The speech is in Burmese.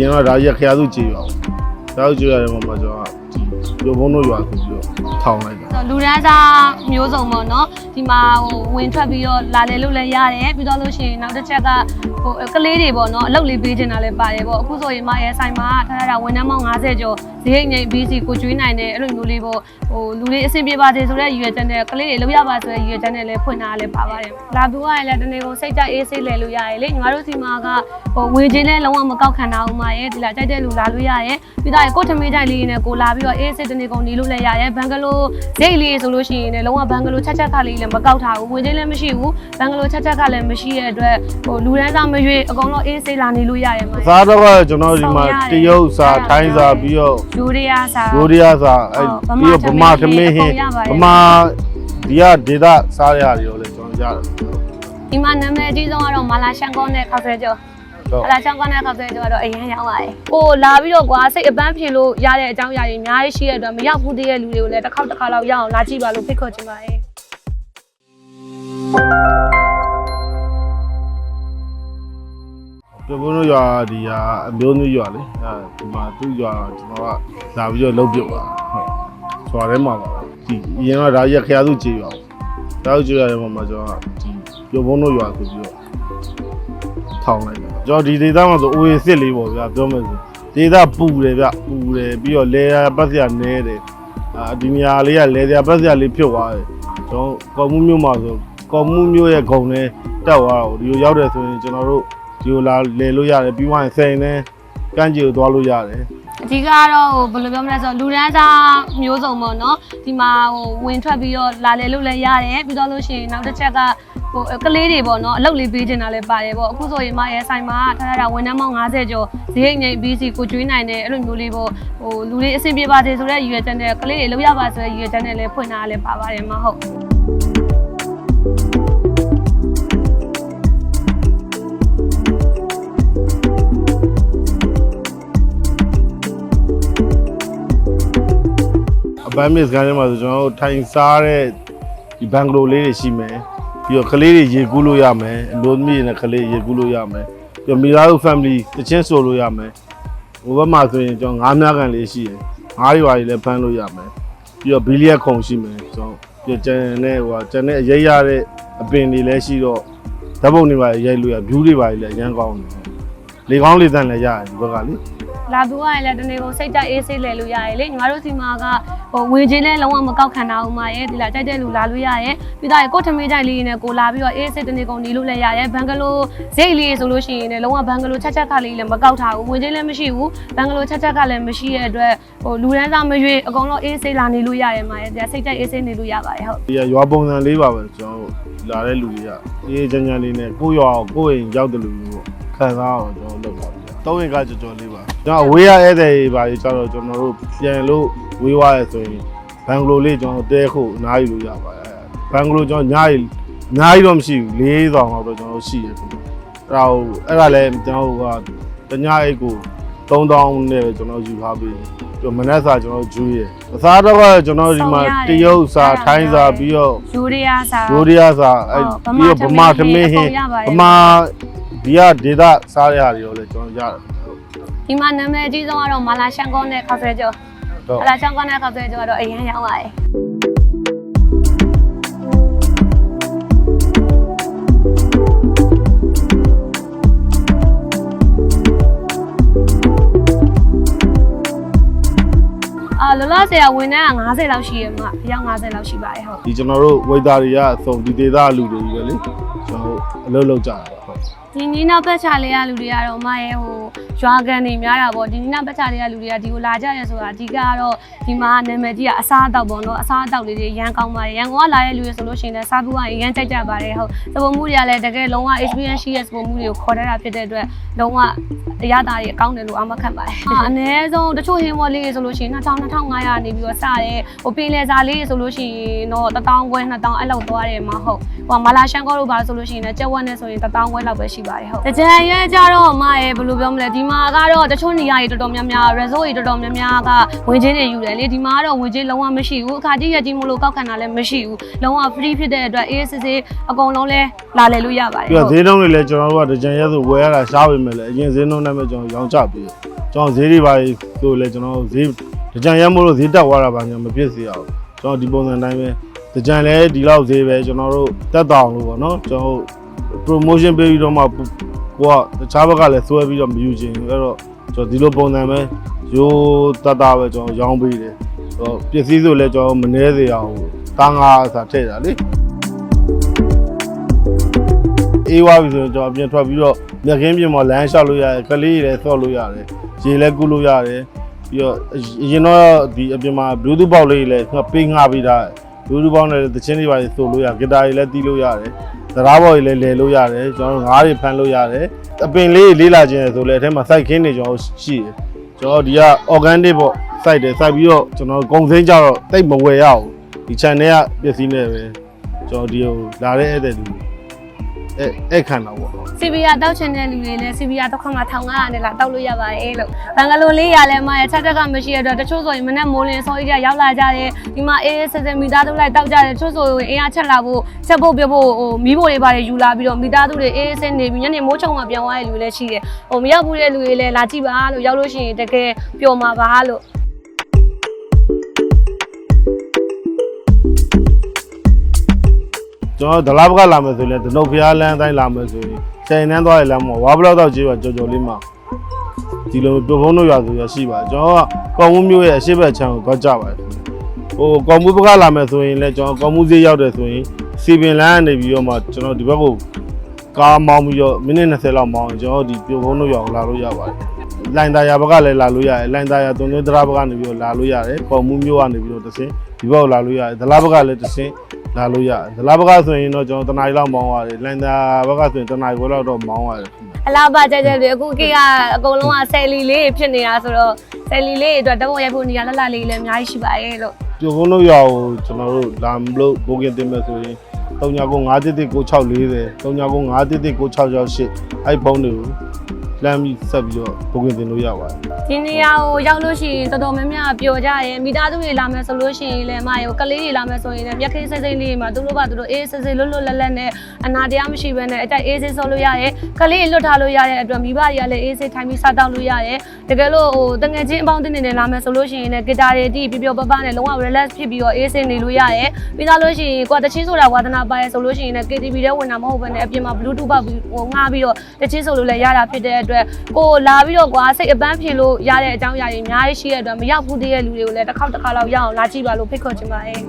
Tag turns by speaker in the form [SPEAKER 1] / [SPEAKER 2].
[SPEAKER 1] ရင်ကဒါရက်ခရစုကြည်ရအောင်ဒါကြည်ရတယ်မှာမှာကျွန်တော်ကရုပ်ဘုံတို့ရွာဆိုပြီးတော့ထောင်လိုက်တာ
[SPEAKER 2] ဆိုတော့လူဒန်းစားမျိုးစုံပေါ့နော်ဒီမှာဟိုဝင်ထွက်ပြီးတော့လာလေလို့လည်းရတယ်ပြီးတော့လို့ရှိရင်နောက်တစ်ချက်က ဟိုကလေးတွေပေါ့နော်အလုပ်လေးပေးချင်တာလည်းပါတယ်ပေါ့အခုဆိုရင်မရဲ့ဆိုင်မှာထားထားတာဝန်ထမ်းပေါင်း90ကျော်ဈေးငိမ့် BC ကိုကျွေးနိုင်တယ်အဲ့လိုမျိုးလေးပေါ့ဟိုလူတွေအဆင်ပြေပါစေဆိုတဲ့ရည်ရွယ်ချက်နဲ့ကလေးတွေလုပ်ရပါဆိုတဲ့ရည်ရွယ်ချက်နဲ့လည်းဖွင့်ထားလည်းပါပါတယ်လာသူကလည်းတနေ့ကုန်စိတ်ကြိုက်အေးဆေးလဲလို့ရတယ်လေညီမတို့စီမှာကဟိုဝေချင်းလည်းလုံးဝမကောက်ခံတာဦးမရဲ့ဒီလာကြိုက်တဲ့လူလာလို့ရတယ်ပြီးတော့ကိုထမင်းကြိုက်လေးနဲ့ကိုလာပြီးတော့အေးဆေးတနေ့ကုန်နေလို့လည်းရတယ်ဘန်ဂလိုဈေးလေးဆိုလို့ရှိရင်လည်းလုံးဝဘန်ဂလိုချက်ချက်ခါလေးလည်းမကောက်ထားဘူးဝင်ချင်းလည်းမရှိဘူးဘန်ဂလိုချက်ချက်ခါလည်းမရှိတဲ့အတွက်ဟိုလူတန်းစားမရွေးအကုန်လုံးအေးဆေးလာနေလို့ရတယ်မှာ
[SPEAKER 1] စားတော့ကကျွန်တော်ဒီမှာတရုတ်စာထိုင်းစာပြီးတော့
[SPEAKER 2] ယူရီးယားစာ
[SPEAKER 1] ရိုးရီးယားစာအဲ့
[SPEAKER 2] ဟုတ်
[SPEAKER 1] ပြီးတော့ဗ
[SPEAKER 2] ဗ
[SPEAKER 1] မာ
[SPEAKER 2] မာ
[SPEAKER 1] ထ
[SPEAKER 2] ထ
[SPEAKER 1] မ
[SPEAKER 2] မင်း
[SPEAKER 1] င်းဟင်း
[SPEAKER 2] အကုန်ရပါတယ်
[SPEAKER 1] ဗမာဒီကဒေတာစားရရတယ်လို့လည်းကျွန်တော်ရတယ်
[SPEAKER 2] ဒီမှာနာမည်အကြီးဆုံးကတော့မာလာရှန်ကောနဲ့ခောက်ဆွဲကျော်
[SPEAKER 1] ဟုတ်
[SPEAKER 2] အလားချောင်းကောင်းတဲ့ခောက်ဆွဲကျော်ကတော့အရင်ရောက်ပါတယ်။ကိုလာပြီးတော့ကွာစိတ်အပန်းဖြေလို့ရတဲ့အကြောင်းအရာတွေအများကြီးရှိတဲ့အတွက်မရောက်ဘူးတည်းရဲ့လူတွေကိုလည်းတစ်ခေါက်တစ်ခါလောက်ရအောင်လာကြည့်ပါလို့ဖိတ်ခေါ်ချင်ပါတယ်။
[SPEAKER 1] ပြဘုံတို့ရွာဒီကအမျိုးမျိုးရွာလေအဲဒီမှာသူ့ရွာကျွန်တော်ကလာပြီးတော့လှုပ်ပြုတ်ပါဟုတ်ရွာထဲမှာပါဒီရင်ကဒါရက်ခရစုကြည်ရအောင်ဒါကြည်ရတယ်မှာမှာကျွန်တော်ကဒီပြဘုံတို့ရွာဆိုပြီးတော့ထောင်လိုက်တာကျွန်တော်ဒီဒေသမှာဆိုအိုးရစ်စစ်လေးပေါ့ဗျာပြောမယ်ဆိုဒေသပူတယ်ဗျပူတယ်ပြီးတော့လဲရပတ်စရာနဲတယ်အာဒီနေရာလေးကလဲစရာပတ်စရာလေးဖြုတ်သွားတယ်ကျွန်တော်ကော်မှုမျိုးမှာဆိုကော်မှုမျိုးရဲ့ဂုံနဲ့တက်သွားတော့ဒီလိုရောက်တယ်ဆိုရင်ကျွန်တော်တို့ ဒီလိုလာလဲလို့ရတယ်ပြီးသွားရင်စိန်နဲ့ကန့်ကြီးကိုသွားလို့ရတယ်
[SPEAKER 2] အဓိကကတော့ဟိုဘယ်လိုပြောမလဲဆိုတော့လူဒန်းစားမျိုးစုံပေါ့နော်ဒီမှာဟိုဝင်ထွက်ပြီးတော့လာလေလို့လည်းရတယ်ပြီးတော့လို့ရှိရင်နောက်တစ်ချက်ကဟိုကလေးတွေပေါ့နော်အလုပ်လေးပေးချင်တာလည်းပါတယ်ပေါ့အခုဆိုရင်မရဲ့ဆိုင်မှာထားထားတာဝန်ထမ်းပေါင်း90ကျော်ဈေးငိမ့် BC ကိုကျွေးနိုင်တယ်အဲ့လိုမျိုးလေးပေါ့ဟိုလူတွေအဆင်ပြေပါစေဆိုတဲ့ရည်ရွယ်ချက်နဲ့ကလေးတွေလုပ်ရပါဆိုတဲ့ရည်ရွယ်ချက်နဲ့လည်းဖွင့်ထားလည်းပါပါတယ်မဟုတ်
[SPEAKER 1] အပန်းမစ်စကန်ထဲမှာဆိုကျွန်တော်တို့ထိုင်စားတဲ့ဒီဘန်ဂလိုလေးတွေရှိမယ်ပြီးတော့ကလေးတွေရေကူးလို့ရမယ်အလိုသမီးတွေနဲ့ကလေးရေကူးလို့ရမယ်ပြီးတော့မိသားစု family တချင်းဆိုလို့ရမယ်ဟိုဘက်မှာဆိုရင်ကျွန်တော်ငားများကန်လေးရှိတယ်ငားတွေပါလေးလည်းဖမ်းလို့ရမယ်ပြီးတော့ဘီလီယက်ခုံရှိမယ်ကျွန်တော်ပြီးတော့ကျန်တဲ့ဟိုဟာကျန်တဲ့အရေးရတဲ့အပင်တွေလည်းရှိတော့ဓာတ်ပုံတွေပါရိုက်လို့ရ view တွေပါလည်းအရန်ကောင်းတယ်လေကောင်းလေသန့်လည်းရတယ်ဒီဘက်ကလေ
[SPEAKER 2] လာသူကလည်းတနေ့ကုန်စိတ်ကြိုက်အေးဆေးလဲလို့ရတယ်လေညီမတို့စီမှာကဟိုဝေချင်းလည်းလုံးဝမကောက်ခံတာဦးမရဲ့ဒီလာကြိုက်တဲ့လူလာလို့ရတယ်ပြီးတော့ကိုထမင်းကြိုက်လေးနဲ့ကိုလာပြီးတော့အေးဆေးတနေ့ကုန်နေလို့လည်းရတယ်ဘန်ဂလိုဈေးလေးဆိုလို့ရှိရင်လည်းလုံးဝဘန်ဂလိုချက်ချက်ခါလေးလည်းမကောက်ထားဘူးဝေချင်းလည်းမရှိဘူးဘန်ဂလိုချက်ချက်ကလည်းမရှိတဲ့အတွက်ဟိုလူတန်းစားမရွေးအကုန်လုံးအေးဆေးလာနေလို့ရတယ်မရဲ့ဒီစိတ်ကြိုက်အေးဆေးနေလို့ရပါတယ်ဟုတ်
[SPEAKER 1] ဒီကရွာပုံစံလေးပါပဲကျွန်တော်တို့လာတဲ့လူတွေကအေးချမ်းချမ်းလေးနဲ့ကိုယ့်ရွာကိုကိုယ့်အိမ်ရောက်တယ်လို့မျိုးပေါ့ ခံစားအောင်ကျွန်တော်လုပ်ပါပြီ။သုံးရင်ကကြော်ကြော်လေးပါ။ကျွန်တော်ဝေးရဧည့်သည်တွေပါကြီးကျတော့ကျွန်တော်တို့ပြန်လို့ဝေးသွားရဆိုရင်ဘန်ဂလိုလေးကျွန်တော်တဲခုအနားယူလို့ရပါတယ်။ဘန်ဂလိုကျွန်တော်ညားရီညားရီတော့မရှိဘူး၄ဆောင်လောက်တော့ကျွန်တော်ရှိရတယ်ခင်ဗျ။အဲ့ဒါကိုအဲ့ဒါလည်းကျွန်တော်ကတညအိတ်ကို3000နဲ့ပဲကျွန်တော်ယူထားပြီးပြီးတော့မနက်စာကျွန်တော်ကျွေးရ။အစားတော့ကကျွန်တော်ဒီမှာတရုတ်စာထိုင်းစာပြီးတော့
[SPEAKER 2] ယူရီးယားစာ
[SPEAKER 1] ရိုးရီးယားစာအဲ့
[SPEAKER 2] ဟုတ်
[SPEAKER 1] ပြီးတော့ဗ
[SPEAKER 2] ဗ
[SPEAKER 1] မာ
[SPEAKER 2] မာ
[SPEAKER 1] ထ
[SPEAKER 2] ထ
[SPEAKER 1] မ
[SPEAKER 2] မင်း
[SPEAKER 1] င်းဟင်း
[SPEAKER 2] အကုန်ရပါတယ်
[SPEAKER 1] ဗမာ ဒီကဒေတာစားရရတယ်လို့လည်းကျွန်တော်ရတယ်ဟုတ်
[SPEAKER 2] ဒီမှာနာမည်အကြီးဆုံးကတော့မာလာရှန်ကောနဲ့ခောက်ဆွဲကျော်
[SPEAKER 1] ဟုတ်
[SPEAKER 2] အလားချောင်းကောင်းတဲ့ခောက်ဆွဲကျော်ကတော့အရင်ရောက်ပါတယ်အာလောလောဆယ်ကဝန်ထမ်းက90လောက်ရှိရမှာအယောက်90လောက်ရှိပါတယ်ဟုတ်
[SPEAKER 1] ဒီကျွန်တော်တို့ဝိဒါတွေကအစုံဒီဒေတာလူတွေကြီးပဲလေ ကျွန်တော်တို့အလုပ်လုပ်ကြတာပါဟုတ်
[SPEAKER 2] ဒီနီးနောက်ပတ်ချလေးကလူတွေကတော့မရဲ့ဟိုရွာကန်တွေများတာပေါ့ဒီနီးနောက်ပတ်ချလေးကလူတွေကဒီကိုလာကြရဲဆိုတာအဓိကကတော့ဒီမှာနာမည်ကြီးကအစားအသောက်ပေါ့နော်အစားအသောက်လေးတွေရန်ကောင်းပါတယ်ရန်ကုန်ကလာတဲ့လူတွေဆိုလို့ရှိရင်လည်းစားဘူးကရန်ကြိုက်ကြပါတယ်ဟုတ်စပုံမှုတွေကလည်းတကယ်လုံးဝ experience ရှိတဲ့စပုံမှုတွေကိုခေါ်တတ်တာဖြစ်တဲ့အတွက်လုံးဝအရသာတွေအကောင်းတယ်လို့အမခံပါတယ်အနည်းဆုံးတချို့ဟင်းဝေါ်လေးတွေဆိုလို့ရှိရင်2000 2500နေပြီးတော့စတယ်ဟိုပင်လယ်စာလေးတွေဆိုလို့ရှိရင်တော့1000ခွဲ2000အဲ့လောက်သွားတယ်မဟုတ်ဟိုမာလာရှန်ကောတို့ပါဆိုလို့ရှိရင်လည်းကြက်ဝက်နဲ့ဆိုရင်1000ခွဲလောက်ပဲရှိပါတယ်ဟုတ်တကြံရဲကြတော့အမရဲ့ဘယ်လိုပြောမလဲဒီမှာကတော့တချို့နေရာတွေတော်တော်များများ resort တွေတော်တော်များများကဝင်ချင်းတွေယူတယ်လေဒီမှာကတော့ဝင်ချင်းလုံးဝမရှိဘူးအခါကြီးရက်ကြီးမလို့ကောက်ခံတာလည်းမရှိဘူးလုံးဝ free ဖြစ်တဲ့အတွက်အေးစစ်စစ်အကုန်လုံးလဲလာလည်လို့ရပါတယ်
[SPEAKER 1] ပြီးတော့ဈေးနှုန်းတွေလည်းကျွန်တော်တို့ကတကြံရဲဆိုဝယ်ရတာရှားပေမဲ့လည်းအရင်ဈေးနှုန်းနဲ့ပဲကျွန်တော်ရောင်းချပေးတယ်ကျွန်တော်ဈေးတွေပါဆိုလဲကျွန်တော်ဈေးတကြံရမို့လို့ဈေးတက်သွားတာပါညာမဖြစ်စေအောင်ကျွန်တော်ဒီပုံစံတိုင်းပဲတ ကြံလဲဒီလောက်ဈေးပဲကျွန်တော်တို့တက်တောင်လို့ပေါ့နော်ကျွန်တော် promotion ပေးပြီးတော့မှကိုကတခြားဘက်ကလည်းဆွဲပြီးတော့မယူချင်ဘူးအဲ့တော့ကျွန်တော်ဒီလိုပုံစံပဲရိုးတတ်တာပဲကျွန်တော်ရောင်းပေးတယ်ဆိုတော့ပစ္စည်းဆိုလဲကျွန်တော်မနှဲစေအောင်တားငါအစားထည့်တာလေအေးဝါပြီဆိုရင်ကျွန်တော်အပြင်ထွက်ပြီးတော့မြက်ခင်းပြင်မှာလမ်းလျှောက်လို့ရတယ်ကလေးတွေလည်းဆော့လို့ရတယ်ရေလည်းကူးလို့ရတယ်ပြီးတော့အရင်တော့ဒီအပြင်မှာ bluetooth ပေါက်လေးတွေလည်းငါပေးငှပေးတာ bluetooth ပေါက်နဲ့လည်းသချင်းတွေပါလေဆိုလို့ရဂီတာတွေလည်းတီးလို့ရတယ်သရားဘော်တွေလည်းလဲလို့ရတယ်ကျွန်တော်တို့ငါးတွေဖမ်းလို့ရတယ်အပင်လေးတွေလေးလာခြင်းဆိုလည်းအထက်မှာစိုက်ခင်းတွေကျွန်တော်ရှိတယ်ကျွန်တော်ဒီက organic ပေါ့စိုက်တယ်စိုက်ပြီးတော့ကျွန်တော်ဂုံစိမ်းကြတော့တိတ်မဝယ်ရအောင်ဒီ channel ကပစ္စည်းနဲ့ပဲကျွန်တော်ဒီဟိုလာတဲ့ဧည့်သည်တွေ အဲအဲ့ခံတော့ပေါ့
[SPEAKER 2] စီဗီယာတောက်ချင်တဲ့လူတွေလည်းစီဗီယာတစ်ခါမှ1500နဲ့လာတောက်လို့ရပါတယ်လို့ဘန်ဂလိုလေးရလဲမရချက်တက်ကမရှိရတော့တချို့ဆိုရင်မနဲ့မိုးလင်းစောကြီးကရောက်လာကြတယ်ဒီမှာအေးစစမီသားတို့လိုက်တောက်ကြတယ်တချို့ဆိုရင်အင်အားချက်လာဖို့ချက်ဖို့ပြဖို့ဟိုမီးဖို့တွေပါတယ်ယူလာပြီးတော့မိသားစုတွေအေးစနေပြီးညနေမိုးချုံမှပြောင်းသွားတဲ့လူတွေလည်းရှိတယ်ဟိုမရောက်ဘူးတဲ့လူတွေလည်းလာကြည့်ပါလို့ရောက်လို့ရှိရင်တကယ်ပျော်မှာပါလို့
[SPEAKER 1] ကျွန်တော်ဒလာဘကလာမယ်ဆိုရင်လည်းဒနုတ်ဖျားလမ်းတိုင်းလာမယ်ဆိုရင်ချိန်နှန်းသွားရလမ်းမှာဝါဘလောက်တော့ကြေးပါကြော်ကြော်လေးမှာဒီလိုပြဖုံးတို့ရွာဆိုရရှိပါကျွန်တော်ကကောင်းမှုမျိုးရဲ့အရှိဘက်ချမ်းကိုသွားကြပါတယ်ဟိုကောင်းမှုဘကလာမယ်ဆိုရင်လည်းကျွန်တော်ကောင်းမှုဈေးရောက်တယ်ဆိုရင်စီပင်လမ်းကနေပြီးတော့မှကျွန်တော်ဒီဘက်ကိုကားမောင်းပြီးတော့မိနစ်20လောက်မောင်းရင်ကျွန်တော်ဒီပြဖုံးတို့ရွာကိုလာလို့ရပါတယ် လိုင်တာယာဘကလည်းလာလို့ရတယ်လိုင်တာယာတုံသွင်းတရာဘကနေပြီးတော့လာလို့ရတယ်ကောင်းမှုမျိုးကနေပြီးတော့တစ်စင်းဒီဘက်ကိုလာလို့ရတယ်ဒလာဘကလည်းတစ်စင်းလာလို့ရတယ်။ဒလာဘကဆိုရင်တော့ကျွန်တော်တနားရီလောက်မောင်းရတယ်။လန်တာဘကဆိုရင်တနားရီခွဲလောက်တော့မောင်းရတယ်ခင်ဗျ
[SPEAKER 2] အလားပါကြကြတွေအခုကေကအကုန်လုံးကဆယ်လီလေးဖြစ်နေတာဆိုတော့ဆယ်လီလေးအတွက်တဘောရိုက်ဖို့နေရာလှလှလေးလည်းအများကြီးရှိပါရဲ့လို့။
[SPEAKER 1] ပြုံကုန်းလို့ရအောင်ကျွန်တော်တို့လာမလို့ဘိုကင်တင်မယ်ဆိုရင်3995119640 3995119668အဲ့ဖုန်းတွေကို လမ်းပြီးဆက်ပြီးတော့ဘိုကင်တင်လို့ရပါတယ်။
[SPEAKER 2] ဒီနေရာကိုရောက်လို့ရှိရင်တော်တော်များများပျော်ကြတယ်မိသားစုတွေလာမယ်ဆိုလို့ရှိရင်လည်းမရောကလေးတွေလာမယ်ဆိုရင်လည်းမျက်ခိစိတ်စိတ်လေးမှာသူတို့ဘာသူတို့အေးစိတ်စိတ်လွတ်လွတ်လပ်လပ်နဲ့အနာတရားမရှိဘဲနဲ့အတိုက်အေးစိတ်ဆောလို့ရတယ်ကလေးလွတ်ထားလို့ရတဲ့အတွက်မိဘတွေကလည်းအေးစိတ်ထိုင်ပြီးစားတောက်လို့ရတယ်တကယ်လို့ဟိုတငယ်ချင်းအပေါင်းအသင်းတွေနဲ့လာမယ်ဆိုလို့ရှိရင်လည်းဂီတာတွေတီးပျော်ပျော်ပပနဲ့လုံးဝ relax ဖြစ်ပြီးတော့အေးစိတ်နေလို့ရတယ်ပြီးသားလို့ရှိရင်ကိုယ်တချင်းဆိုတာဝါသနာပါရဲဆိုလို့ရှိရင်လည်း KTV ထဲဝင်တာမဟုတ်ဘဲနဲ့အပြင်မှာ Bluetooth ပေါက်ပြီးဟိုငှားပြီးတော့တချင်းဆိုလို့လည်းရတာဖြစ်တဲ့အတွက်အတွက်ကိုလာပြီးတော့ကွာစိတ်အပန်းဖြေလို့ရတဲ့အကြောင်းအရာတွေအများကြီးရှိတဲ့အတွက်မရောက်ဘူးတည်းရဲ့လူတွေကိုလည်းတစ်ခေါက်တစ်ခါလောက်ရအောင်လာကြည့်ပါလို့ဖိတ်ခေါ်ချင်ပါတယ်